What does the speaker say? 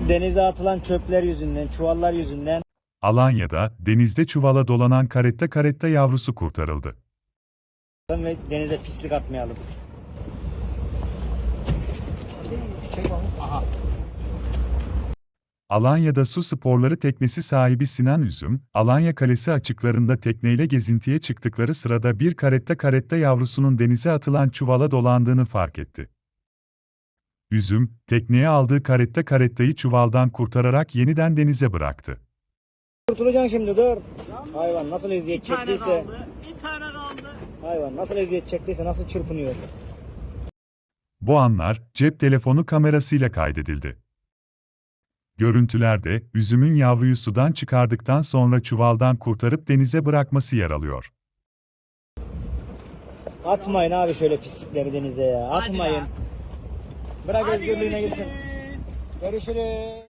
Denize atılan çöpler yüzünden, çuvallar yüzünden Alanya'da denizde çuvala dolanan karetta karetta yavrusu kurtarıldı. ve denize pislik atmayalım. Alanya'da su sporları teknesi sahibi Sinan Üzüm, Alanya Kalesi açıklarında tekneyle gezintiye çıktıkları sırada bir karetta karetta yavrusunun denize atılan çuvala dolandığını fark etti. Üzüm, tekneye aldığı karetta karettayı çuvaldan kurtararak yeniden denize bıraktı. Kurtulacaksın şimdi dur. Hayvan nasıl eziyet Bir tane çektiyse, kaldı. Bir tane kaldı. hayvan nasıl eziyet çektiyse nasıl çırpınıyor. Bu anlar cep telefonu kamerasıyla kaydedildi. Görüntülerde üzümün yavruyu sudan çıkardıktan sonra çuvaldan kurtarıp denize bırakması yer alıyor. Atmayın abi şöyle pislikleri denize ya. Hadi Atmayın. lan. Bırak özgürlüğüne gitsin. Görüşürüz.